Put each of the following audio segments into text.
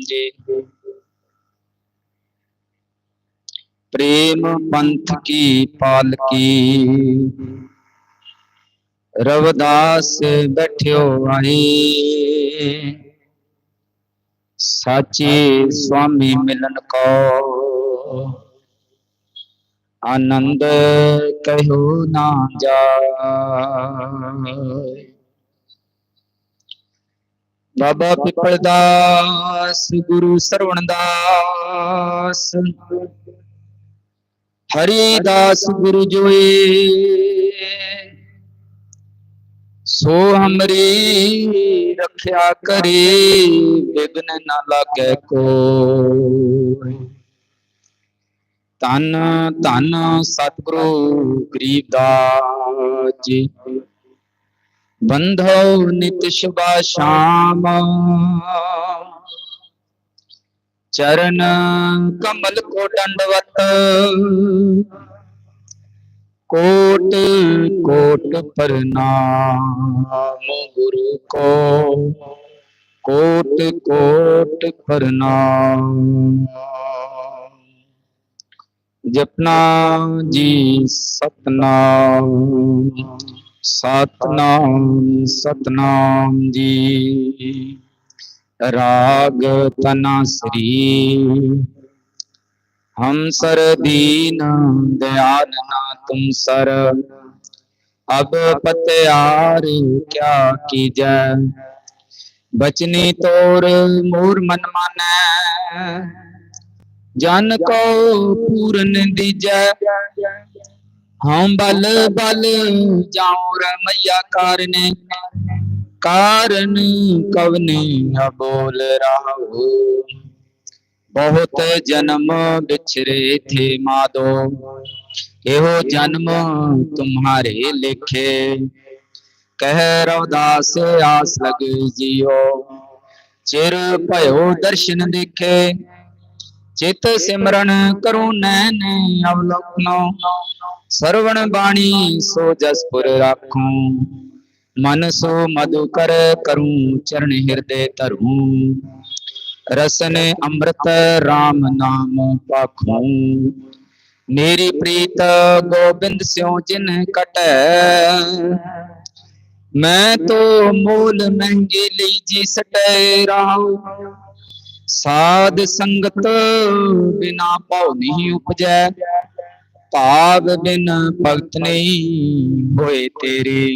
जी प्रेम पंथ की पालकी रवदास बैठियो आई। साची स्वामी मिलन को। आनंद कहो ना जाए ਬਾਬਾ ਪਿੱਪਲ ਦਾਸ, ਗੁਰੂ ਸਰਵਣਦਾਸ ਹਰੀਦਾਸ ਗੁਰੂ ਜੋਏ। ਸੋ ਹਮਰੀ ਰੱਖਿਆ ਕਰੇ ਵਿਗਨ ਨਾ ਲਾਗੇ ਕੋਈ। ਤਨ ਧਨ ਸਤਿਗੁਰੂ ਗਰੀਬ ਗਰੀਬਦਾਸ ਜੀ। बंधौ नितशुभा श्याम चरण कमल को दंडवत। कोट कोट प्रणाम गुरु को। कोट कोट प्रणाम। जपना जी सपना ਸਤਨਾਮ ਸਤਨਾਮ ਜੀ। ਰਾਗ ਤਨਾ ਸ੍ਰੀ। ਹਮ ਸਰ ਦੀਨ ਦਿਆਲ ਨਾ ਤੁਮ ਸਰ। ਅਬ ਪਤਿਆਰ ਕਿਆ ਕੀਜੈ। ਬਚਨੀ ਤੋਰ ਮੂਰ ਮਨ ਮਾਨੈ। ਜਨ ਕੋ ਪੂਰਨ ਦੀਜੈ। हम बल बल जाऊँ रमैया कारने। कारण कवने अबोल राहु। बहुत जन्म बिछरे थे मादो। एहो जन्म तुम्हारे लिखे। कह रवदास आस लग जियो। चिर भयो दर्शन देखे। चित सिमरन करूँ नैन अवलोकनो। ਸਰਵਣ ਬਾਣੀ ਸੋ ਜਸਪੁਰ ਰਾਖੂੰ। ਮਨ ਸੋ ਮਧੁ ਕਰ ਕਰੂੰ, ਚਰਨ ਹਿਰਦੇ ਧਰੂ। ਰਸਨ ਅੰਮ੍ਰਿਤ RAM ਨਾਮ ਪਾਖੂੰ। ਮੇਰੀ ਪ੍ਰੀਤ ਗੋਬਿੰਦ ਸਿਉ ਜਿਨ ਕਟੈ। ਮੈਂ ਤੋ ਮੂਲ ਮਹਿੰਗੀ ਲਈ ਜੀ ਸਟੈ ਰਾਉ ਸਾਧ ਸੰਗਤ ਬਿਨਾ ਭਉ ਨਹੀਂ ਉਪਜੈ। ਭਾਵ ਬਿਨ ਭਗਤ ਨਹੀਂ ਹੋਏ ਤੇਰੇ।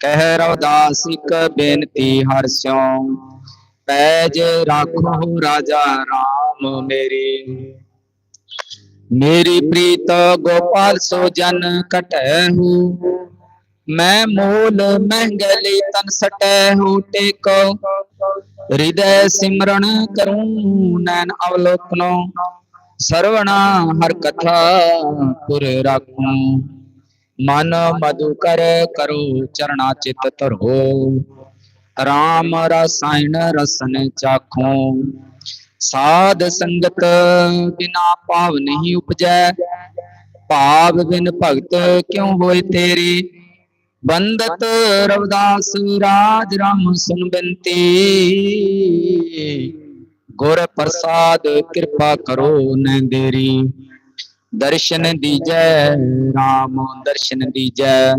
ਕਹਿ ਰਵਦਾਸ ਇਕ ਬੇਨਤੀ, ਹਰ ਸਿਉ ਪੈਜ ਰਾਖੋ ਰਾਜਾ RAM ਮੇਰੀ। ਮੇਰੀ ਪ੍ਰੀਤ ਗੋਪਾਲ ਸੋ ਜਨ ਕਟੈ ਹੂ ਮੈਂ ਮੂਲ ਮਹਿੰਗੇ ਲਈ ਤਨ ਸਟੈ ਹੂ ਟੇਕੋ ਹਿਰਦੈ ਸਿਮਰਨ ਕਰੂੰ ਨੈਣ ਅਵਲੋਕਨੋ। ਸਰਵਣਾ ਹਰ ਕਥਾ ਪੁਰ ਰਾਖੂ। ਮਨ ਮਧੁਕਰ ਕਰੋ ਚਰਣਾ ਚਿਤ ਧਰੋ। ਰਾਮ ਰਸਾਇਣ ਰਸਨ ਚਾਖੋ। ਸਾਧ ਸੰਗਤ ਬਿਨਾ ਭਾਵ ਨਹੀਂ ਉਪਜੈ। ਭਾਵ ਬਿਨ ਭਗਤ ਕਿਉ ਹੋਏ ਤੇਰੇ? ਬੰਦਤ ਰਵਦਾਸ ਰਾਜ ਰਾਮ ਸੁਨ ਬੰਤੀ। ਗੁਰ ਪ੍ਰਸਾਦ ਕਿਰਪਾ ਕਰੋ ਨੈ ਦਰਸ਼ਨ ਦੀਜੈ RAM ਦਰਸ਼ਨ ਦੀਜੈ।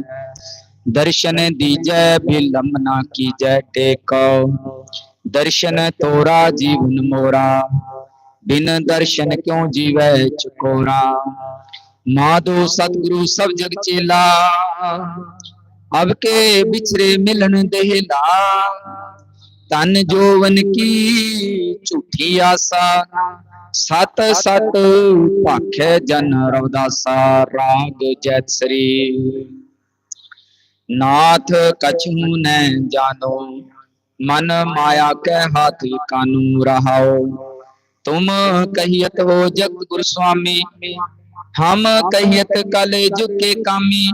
ਦਰਸ਼ਨ ਦੀਜੈ ਬਿਲਮ ਨਾ ਕੀਜੈ ਟੇਕੋ। ਦਰਸ਼ਨ ਤੋਰਾ ਜੀਵਨ ਮੋਰਾ। ਬਿਨ ਦਰਸ਼ਨ ਕਿਉ ਜੀਵੈ ਚਕੋਰਾ। ਮਾਧੋ ਸਤਿਗੁਰੂ ਸਭ ਜਗ ਚੇਲਾ। ਅਬ ਕੇ ਵਿਛਰੇ ਮਿਲਨ ਦੇਹਲਾ। ਤਨ ਜੋਵਨ ਕੀ ਝੂਠੀ ਆਸਾ? ਸਤ ਸਤ ਭਾਖੇ ਜਨ ਰਵਦਾਸਾ, ਰਾਗ ਜੈਤ ਸ੍ਰੀ। ਨਾਥ ਕਛੂ ਨੈ ਜਾਨੋ ਮਨ ਮਾਇਆ ਕੈ ਹਾਥੀ ਕਾਨੂ ਰਹਾਓ। ਤੁਮ ਕਹੀਤ ਹੋ ਜਗਤ ਗੁਰ ਸੁਆਮੀ ਹਮ ਕਹੀਤ ਕਲ ਜੁਕੇ ਕਾਮੀ।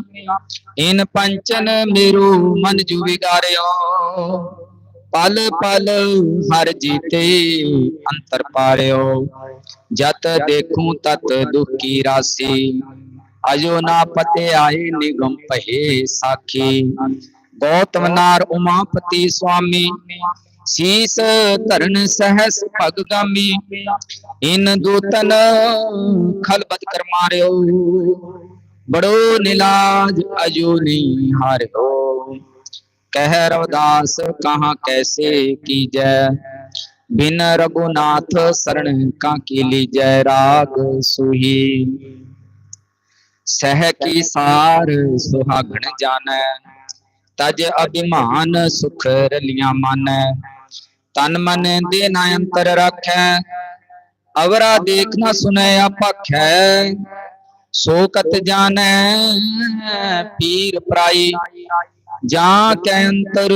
ਇਨ ਪੰਚਨ ਮੇਰੂ ਮਨ ਜੁ ਵਿਗਾਰਿਓ। ਪਲ ਪਲ ਹਰ ਜੀਤੇ ਅੰਤਰ ਪਾਰਿਓ। ਜਤ ਦੇਖੂ ਤਤ ਦੁਖੀ ਰਾਸੀ। ਅਜੋ ਨਾ ਪਤੇ ਆਏ ਨਿਗਮ ਪਹਿ ਸਾਖੀ। ਗੌਤਮ ਨਾਰ ਉਮਾਪਤੀ ਸੁਆਮੀ। ਸੀਸ ਧਰਨ ਸਹਸ ਭਗਗਾਮੀ। ਇਨ ਦੂਤਨ ਖਲਬਤ ਕਰਮਾਰਿਓ ਬੜੋ ਨਿਲਾਜ ਅਜੋ ਨਹੀਂ ਹਾਰਿਓ। ਕਹਿ ਰਵਦਾਸ, ਕਹਾ ਕੈਸੇ ਕੀਜੈ? ਬਿਨ ਰਗੁਨਾਥ ਸਰਣ ਕਾ ਕੀ ਲੀਜੈ ਰਾਗ ਸੁਹੀ? ਸਹਿ ਕੀ ਸਾਰ ਸੁਹਾਗਣ ਜਾਣੈ? ਤਜ ਅਭਿਮਾਨ ਸੁਖ ਰਲੀਆਂ ਮਾਨੈ? ਤਨ ਮਨ ਦੇ ਨਾ ਅੰਤਰ ਰੱਖੈ? ਅਵਰਾ ਦੇਖ ਨਾ ਸੁਨੈ ਆਪਖੈ ਸੋ ਕਤ ਜਾਣੈ ਪੀਰ ਪ੍ਰਾਈ? जा कैंतर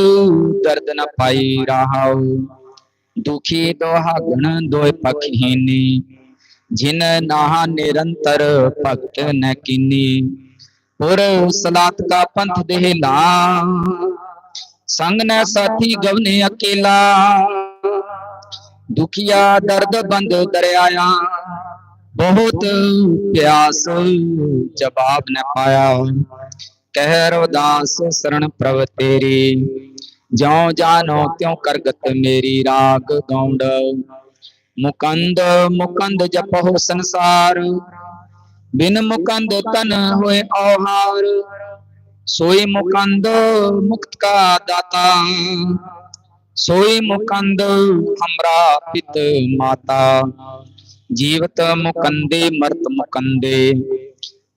दर्द न पाई रहा दुखी दोहा गुण दो पखिनी। जिन नहा निरंतर भक्त न किनी। पुर सलात का पंथ देहला। संग न साथी गवने अकेला। दुखिया दर्द बंद दरियाया। बहुत प्यास जवाब न पाया। ਕਹਿ ਰਵਦਾਸ ਸਰਣ ਪ੍ਰਭ ਤੇਰੀ, ਜਿਉ ਜਾਨੋ ਤਿਉ ਕਰਗਤ ਮੇਰੀ ਰਾਗ ਗੌਂਡ। ਮੁਕੰਦ ਮੁਕੰਦ ਜਪਹੁ ਸੰਸਾਰ, ਬਿਨ ਮੁਕੰਦ ਤਨ ਹੋਏ ਔਹਾਰ। ਸੋਈ ਮੁਕੰਦ, ਮੁਕਤ ਕਾ ਦਾਤਾ। ਸੋਈ ਮੁਕੰਦ, ਹਮਰਾ ਪਿਤ ਮਾਤਾ। ਜੀਵਤ ਮੁਕੰਦੇ, ਮਰਤ ਮੁਕੰਦੇ।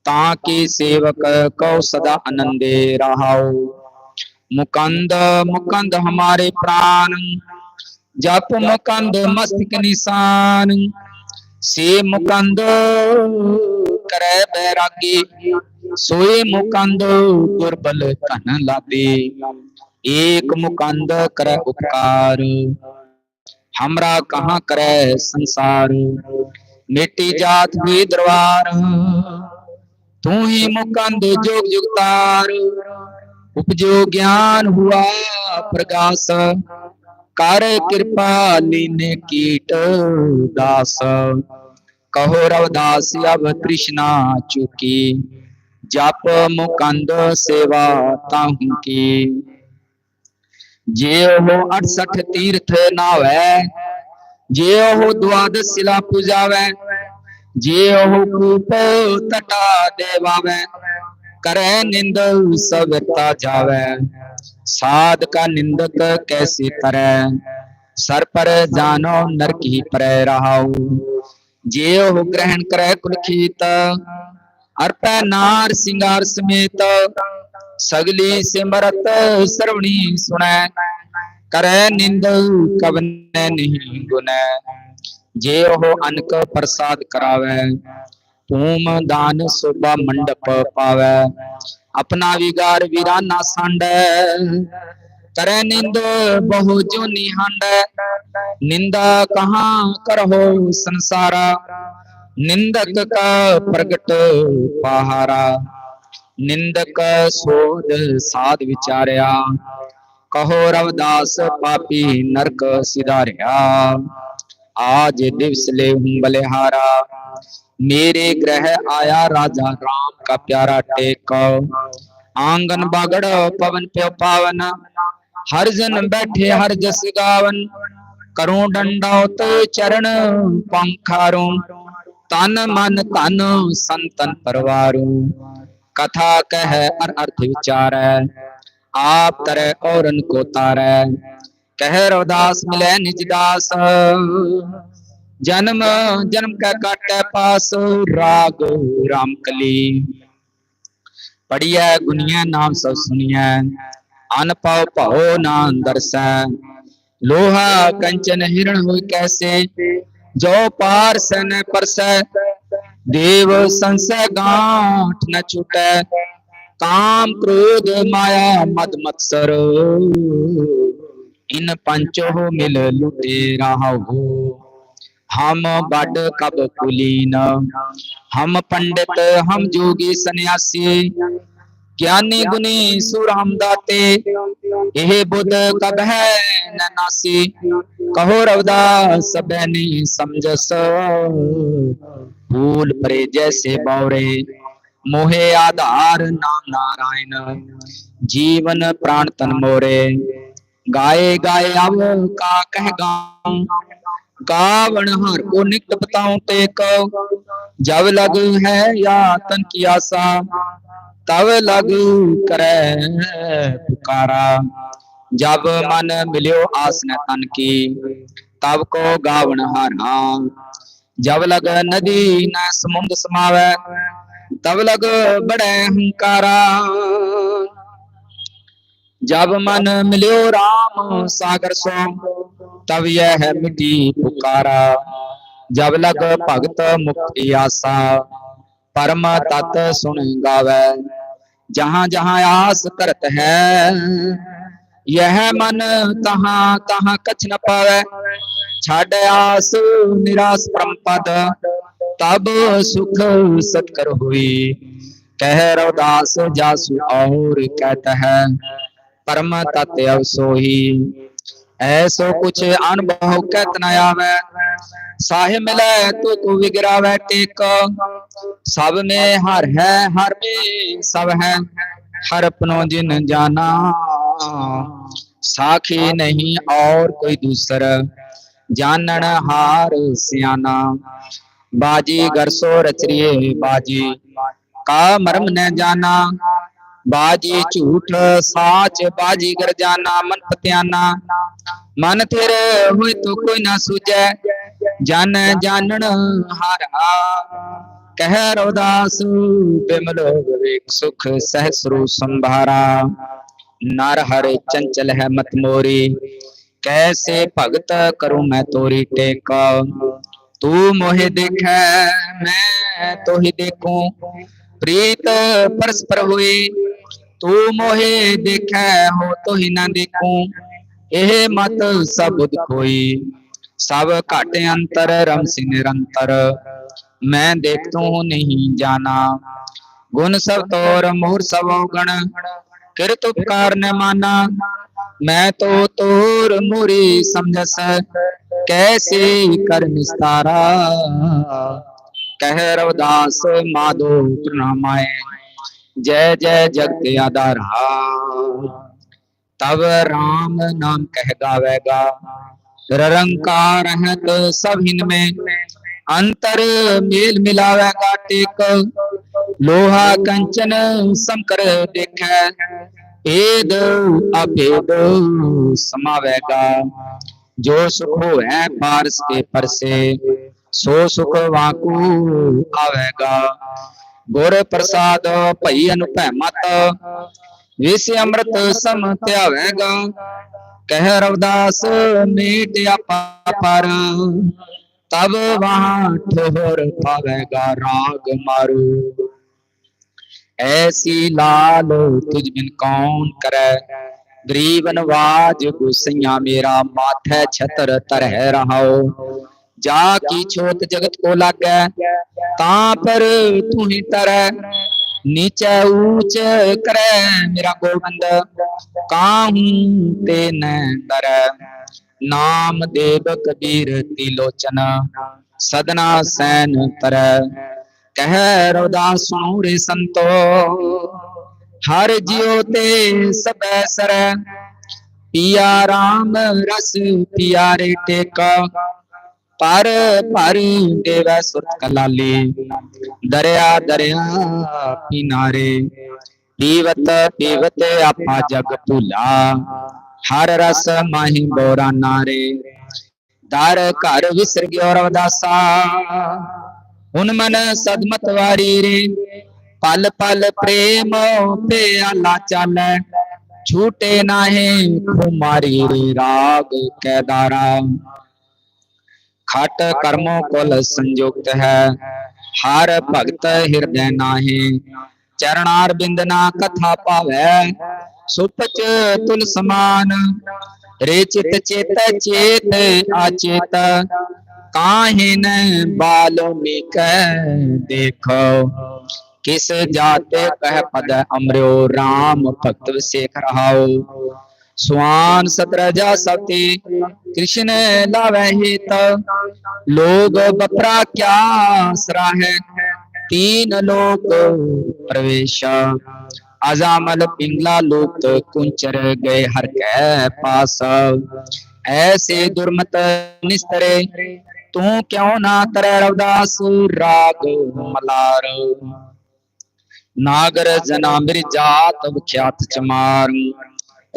ताके सेवक कौ सदा आनंदे रहाओ। मुकंद मुकंद हमारे प्राण, जप मुकंद मस्तिक निशान। से मुकंद, करे बैरागे, सोए मुकंद दुर्बल कन लादे एक मुकंद करे उपकार, हमरा कहाँ करे संसार। मिट्टी जात भी दरबार। तू ही मुकंद जोग जुगतार उपजो ज्ञान हुआ प्रकाश कर कृपा लीन कीट दास। कहो रवदास, अब कृष्णा चुकी। जप मुकंद सेवा ताहू की। जे हो अड़सठ तीर्थ नावे। जे हो द्वादश शिला पूजावे। जियो तटा देवावे, करे निंद सविता जावे। साध का निंदक कैसे करे सर पर जानो नरक ही पर रहाऊ जियो ग्रहण करे कुलखीत अर्प नार सिंगार समेत। सगली सिमरत श्रवणी सुने, करे निंद कवन नहीं गुने। ਜੇ ਉਹ ਅਨਕ ਪ੍ਰਸਾਦ ਕਰਾਵੈ ਧੂਮ ਦਾਨ ਸੋਭਾ ਮੰਡਪ ਪਾਵੈ, ਆਪਣਾ ਵਿਗਾਰ ਵੀਰਾਨਾ ਸੰਡੈ ਕਰੈ ਨਿੰਦ ਬਹੁ ਜੋਨੀ ਹੰਡੈ ਨਿੰਦਾ ਕਹਾਂ ਕਰਹੁ ਸੰਸਾਰਾ, ਨਿੰਦਕ ਕਾ ਪ੍ਰਗਟ ਪਹਾਰਾ, ਨਿੰਦਕ ਸੋਧ ਸਾਧ ਵਿਚਾਰਿਆ, ਕਹੋ ਰਵਦਾਸ ਪਾਪੀ ਨਰਕ ਸਿਧਾਰਿਆ। आज दिवस ले हूँ बलिहारा। मेरे ग्रह आया राजा राम का प्यारा टेक। आँगन बागड़, पवन पे पावन हर जन बैठे, हर जस गावन। करूँ डंडौत चरण, पंखारू। तन मन तन, संतन परवारू। कथा कह और अर्थ विचार आप तरह और को तारै कह रवदास मिले निज दास। जन्म जन्म का काटे पास, राग राम कली। पढ़िया गुनिया नाम सब सुनिया अन पाओ पाओ नाम दर्शै लोहा कंचन हिरण हुई कैसे, जो पार से न परसै। देव संशय गांठ न छूटे, काम क्रोध माया मद मत्सर। इन पंचो मिल लुटे रहो हम बड कब कुलीन? हम पंडित, हम जोगी सन्यासी। ज्ञानी गुनी सुराम दाते। यह बुध कब है नासी? कहो रवदास बैनी समझस। फूल परे जैसे बौरे मोहे आधार नाम नारायण। जीवन प्राण तन मोरे। गाए गाए अब का कह गाऊं। गावण हर को निकट बताऊँ टेक जब लग है या तन की आशा, तब लग करे पुकारा। जब मन मिलियो आस न तन की, तब को गावण हारा जब लग नदी न समुद्र समावे, तब लग बड़े हंकारा। जब मन मिलो राम, सागर सो तब यह मिटी पुकारा। जब लग भगत मुक्ति आसा, परम तत् सुन गावे। जहाँ जहाँ आस करत है, यह मन तहां तहां कछ न पावे। छाड़ आस निराश परम पद, तब सुख सत्कर हुई। कह रवदास जासु और कहता है ਪਰਮ ਤਤ ਅਵਸੋਹੀ। ਐਸੋ ਕੁਛ ਅਨੁਭਵ ਕਤ ਨ ਆਵੇ। ਸਾਹਿ ਮਿਲੈ ਤੂ ਕੋ ਵਿਗਰਾਵੇ ਟੇਕ। ਸਭ ਮੇ ਹਰ ਹੈ, ਹਰ ਮੇ ਸਭ ਹੈ, ਹਰ ਪਨੋ ਜਿਨ ਜਾਣਾ ਸਾਖੀ ਨਹੀਂ ਔਰ ਕੋਈ ਦੂਸਰ, ਜਾਣਨ ਹਾਰ ਸਿਆਣਾ ਬਾਜੀ ਗਰਸੋ ਰਚਰੀਏ ਬਾਜੀ, ਕਾ ਮਰਮ ਨ ਜਾਣਾ बाजी झूठ, साच बाजी गर जाना मन पत्याना। मन तेरे हुए तो कोई ना सूझे, जन जानन हारा। कह रोदास बिमल विवेक सुख सहसरु संभारा। नर हर चंचल है मत मोरी, कैसे भगत करूँ मैं तोरी टेका? तू मोहे देख, मैं तो ही देखूँ। प्रीत परस्पर हुई तू मोहे देख हो तो ही ना देखूं ਇਹ ਮਤ ਸਬਦ ਕੋਈ ਸਭ ਘਟ ਅੰਤਰ ਰਮਸੀ ਨਿਰੰਤਰ ਮੈਂ ਦੇਖਤੂ ਨਹੀਂ ਜਾਣਾ ਗੁਣ ਸਭ ਤੋਰ ਮੂਰ ਸਭ ਔਗਣ ਕਿਰਤ ਉਪਕਾਰ ਨ ਮਾਨਾ ਮੈਂ ਤੋ ਤੋਰ ਮੂਰੀ ਸਮਝਸ कैसे कर निस्तारा कह रवदास माधो प्रणामाए जय जय जगत आधारा तब राम नाम कह गावेगा। निरंकार है तो सब हिन में। अंतर मेल मिलावेगा टेक। लोहा कंचन समकर देख। भेद अभेद समावेगा। जो सुख है पारस के पर से सो सुख वाकू आवेगा। ਗੁਰ ਪ੍ਰਸਾਦ ਭਈ ਅਨੁਭੈ ਮਤ ਜਿਸ ਅੰਮ੍ਰਿਤ ਸਮ ਧਿਆਵੇਗਾ, ਕਹਿ ਰਵਦਾਸ, ਮੀਟ ਆਪਾ ਪਰ, ਤਬ ਵਾਹ ਠੋਰ ਪਾਵੇਗਾ ਰਾਗ ਮਾਰੂ। ਐਸੀ ਲਾਲ ਤੁਝ ਬਿਨ ਕੌਣ ਕਰੈ, ਗਰੀਬ ਨਵਾਜ ਗੁਸਈਆਂ ਮੇਰਾ, ਮਾਥੇ ਛਤਰ ਤਰਹਿ ਰਹਾਓ जा की छोत जगत को लागे ता पर तू ही तरह नीचे ऊंच करे मेरा गोबंद काहू ते न डर? नाम देव कबीर तिलोचन सदना सैन तर। कह रोदास सुनो रे संतो हर जियो ते सब सर पिया राम रस पियारे टेका पर पर देव सुरत कलाली, दरिया दरिया किनारे, पीवत पीवत आपा जग भूला, हर रस माही बोरा नारे, दर घर विसर गयो रवदासा हुन मन सदमत वारी रे, पल पल प्रेम पे आला चल, छूटे नाहे खुमारी रे राग कैदारा खट कर्मों कुल संयुक्त है। हर भक्त हृदय नाहे। चरणार बिंदना कथा पावे। सुपच तुल समान। रे चित चेत चेत आचेत काहे न बाल्मीक देखो। किस जाते कह पद अमरो राम भक्त सेख रहाओ स्वान सतरजा सती, कृष्ण लावे हित। लोग बपरा क्या सराहे, तीन लोक प्रवेश। अजामल पिंगला लुप्त कुंचर गए हर कै पास। ऐसे दुर्मत निस्तरे, तू क्यों ना तरे रवदास राग मलार। नागर जना जात विख्यात चमार।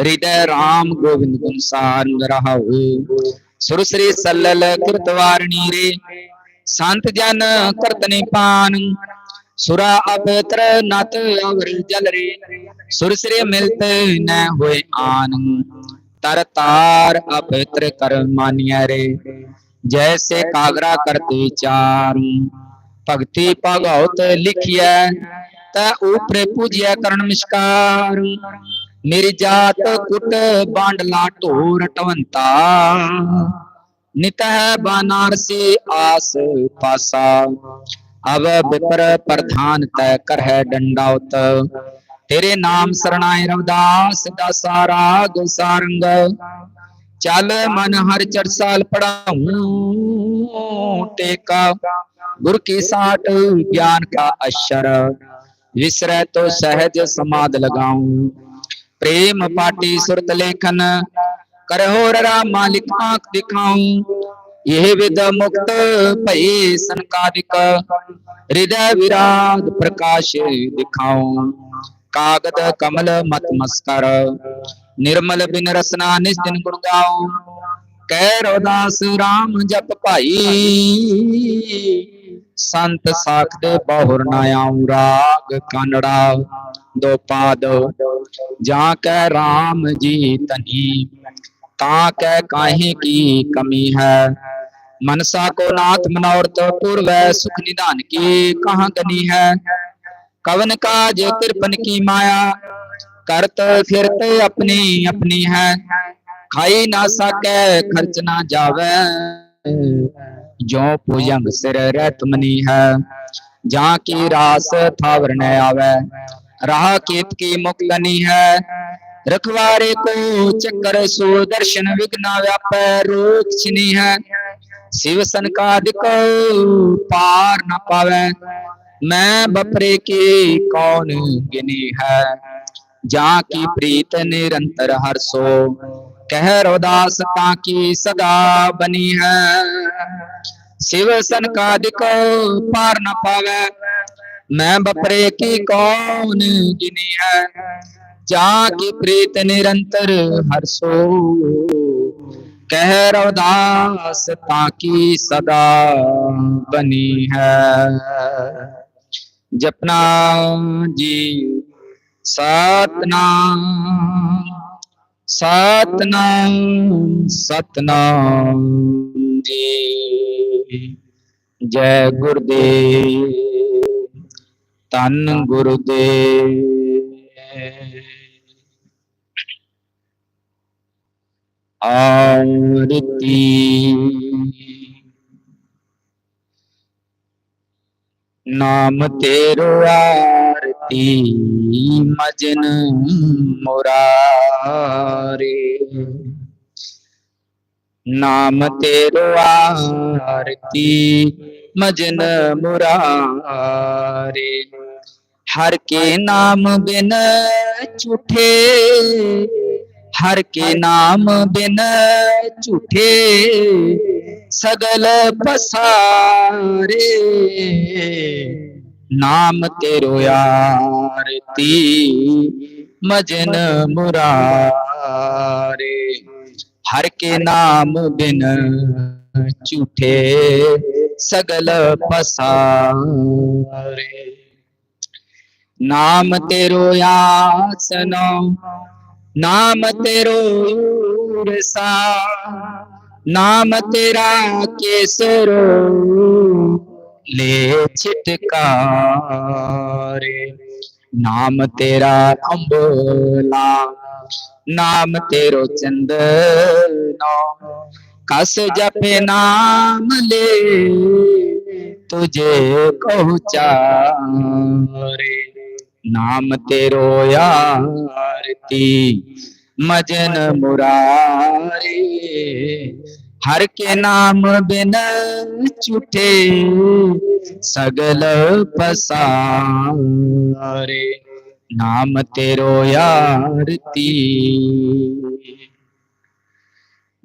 हृदय राम गोविंद गुनसार रहा सुरश्री सल्लल कृतवारणी रे। संत जन करतने पान। सुरा अबत्र नत अवर जल रे। सुरश्री मिलते न हुए आन। तर तार अपवित्र कर मानिया रे। जैसे कागरा करते चार भक्ति भगवत लिखिया, त ऊपर पूजिया करण निष्कार मेरी जात कुट बांडला ढोर टवंता। नित है बनारसी आस पासा। अब विपर प्रधान तय कर है डंडावत तेरे नाम शरणाय रवदास दासा राग सारंग। चल मन हर चरसाल पढ़ाऊं टेका। गुरु की साठ ज्ञान का अक्षर विसर तो सहज समाध लगाऊँ। ਪ੍ਰੇਮ ਪਾਟੀ ਸੁਰਤ ਲੇਖਨ ਕਰਹੋਰ ਰਾਮਾ ਲਿਖਾਂ ਦਿਖਾਉ। ਇਹ ਵਿਦ ਮੁਕਤ ਭਈ ਸੰਕਾਰਿਕ, ਹਿਰਦੈ ਵਿਰਾਗ ਪ੍ਰਕਾਸ਼ ਦਿਖਾਉ। ਕਾਗਦ ਕਮਲ ਮਤ ਮਸਕਰ, ਨਿਰਮਲ ਬਿਨ ਰਸਨਾ ਨਿਸ ਦਿਨ ਗੁਣ ਗਾਉ। ਕਹਿ ਰੋਦਾਸ RAM ਜਪ ਭਾਈ, ਸੰਤ ਸਾਖ ਦੇ ਬਹੁਰ ਨਾ ਆਉ, ਰਾਗ ਕਾਨੜਾ। ਦੋ ਪਾਦੋ ਜਾਂ ਕੈ RAM ਜੀ ਤਨੀ ਤਾਂ ਕੈ ਕਾਹੇ ਕੀ ਕਮੀ ਹੈ? ਮਨਸਾ ਕੋ ਨਾਥ ਮਨੋਰਥ ਪੁਰਵੈ ਸੁਖ ਨਿਧਾਨ ਕੀ ਕਹਾਂ ਗਨੀ ਹੈ? ਕਵਨ ਕਾਜ ਕਿਰਪਨ ਕੀ ਮਾਇਆ? ਕਰਤ ਫਿਰਤ ਆਪਣੀ ਆਪਣੀ ਹੈ। ਖਾਈ ਨਾ ਸਕੈ, ਖਰਚ ਨਾ ਜਾਵੇ। ਜੋ ਪੁਜੰਗ ਸਿਰ ਰਹਿਤ ਮਨੀ ਹੈ। ਜਾਂ ਕੀ ਰਾਸ ਥਾਵਰ ਨ ਆਵੇ। राह केत की मुकलनी है। रखवारे को चक्कर सुदर्शन विघ्न व्याप छिनी है। शिव सन का दिको पार न पावे। मैं बपरे की कौन गिनी है? जहाँ की प्रीत निरंतर हर सो। कह रोदास की सदा बनी है। शिव सन का दिको पार न पावे। ਮੈਂ ਬਪਰੇ ਕੀ ਕੌਣ ਜਿਨੇ ਹੈ ਜਾ ਕੀ ਪ੍ਰੀਤ ਨਿਰੰਤਰ, ਹਰ ਸੋ ਕਹਿ ਰਵਦਾਸ ਤਾਂ ਕੀ ਸਦਾ ਬਨੀ ਹੈ। ਜਪਨਾ ਜੀ, ਸਤਨਾਮ ਸਤਨਾਮ ਸਤਨਾਮ ਜੀ। ਜੈ ਗੁਰਦੇਵ। तन गुरुदेव। आरती। नाम तेरो आरती मजन मुरारे। नाम तेरो आरती मजन मुरारे। हर के नाम बिन झूठे। हर के नाम बिन झूठे। सगल पसारे। नाम तेरो आरती मजन मुरारे। हर के नाम बिन झूठे। सगल पसारे। नाम तेरो आसनो, नाम तेरो उरसा नाम तेरा केसरो ले छिटकारे, नाम तेरा अंबला नाम तेरो चंदनो, कस जपे नाम ले तुझे पहुँचा रे। ਨਾਮ ਤੇ ਰੋਇਆ ਆਰਤੀ, ਮਜਨ ਮੁਰਾਰੇ। ਹਰ ਕੇ ਨਾਮ ਬਿਨ ਛੁਟੇ ਸਗਲ ਪਸਾਰੇ। ਨਾਮ ਤੇਰੋ ਯਾਰਤੀ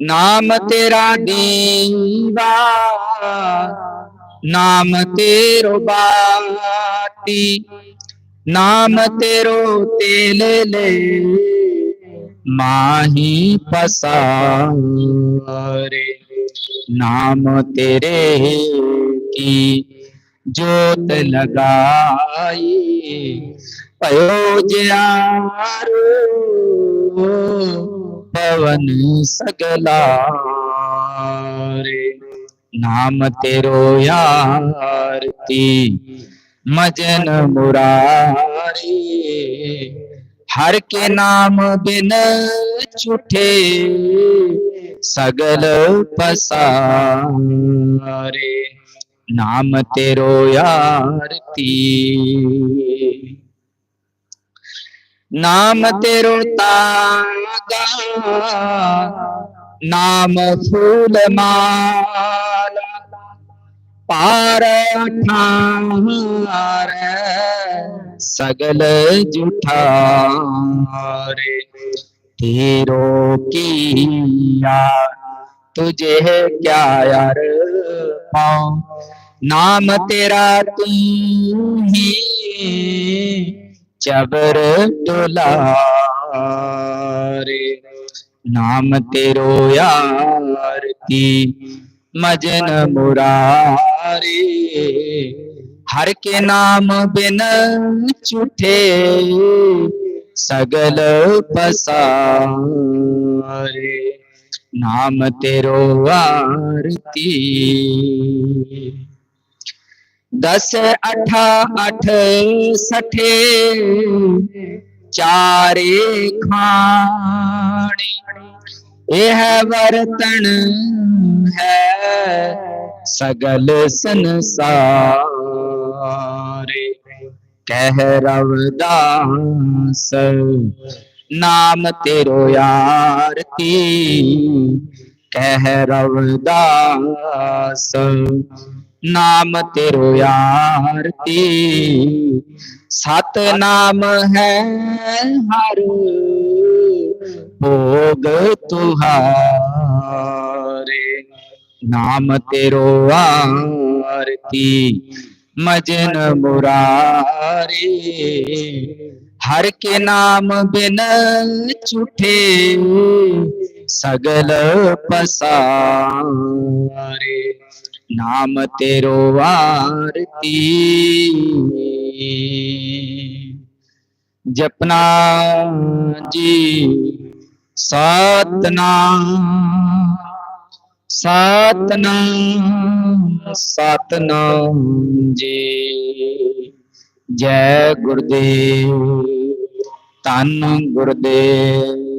ਨਾਮ ਤੇਰਾ ਦੀਵਾ, ਨਾਮ ਤੇਰੋ ਬਾਤੀ। नाम तेरो तेले ले माही पसारे। नाम तेरे की जोत लगाई पयोजारो पवन सगला रे नाम तेरो यारती ਮਜਨ ਮੁਰਾਰੀ। ਹਰ ਕੇ ਨਾਮ ਬਿਨ ਝੂਠੇ, ਸਗਲ ਪਸਾਰੇ। ਨਾਮ ਤੇਰੋ ਆਰਤੀ। ਨਾਮ ਤੇਰੋ ਤਾਗਾ। ਨਾਮ ਫੂਲ ਮਾਲਾ। पार ठार सगल जुठारे तेरो की यार तुझे है क्या यार पाओ नाम तेरा तू ही चबर तुला नाम तेरो यार की मजन मुरारी। हर के नाम बिन छूटे। सगल पसारे। नाम तेरो आरती। दस अठ अठ सठे। चारे खानी। ਇਹ ਵਰਤਨ ਹੈ ਸਗਲ ਸੰਸਾਰੇ। ਕਹਿ ਰਵਦਾਸ ਨਾਮ ਤੇਰੋ ਆਰਤੀ ਕਹਿ ਰਵਦਾਸ ਨਾਮ ਤੇਰੋ ਆਰਤੀ ਸਤ ਨਾਮ ਹੈ ਹਰ ਭੋਗ ਤੁਹਾਰੇ ਨਾਮ ਤੇਰੋ ਆਰਤੀ ਮਜਨ ਮੁਰਾਰੀ ਹਰ ਕੇ ਨਾਮ ਬਿਨ ਝੂਠੇ ਸਗਲ ਪਸਾਰੇ ਨਾਮ ਤੇਰੋ ਵਾਰਤੀ। ਜਪਨਾ ਜੀ ਸਤਨਾਮ ਸਤਨਾਮ ਸਤਨਾਮ ਜੀ। ਜੈ ਗੁਰਦੇਵ ਧੰਨ ਗੁਰਦੇਵ।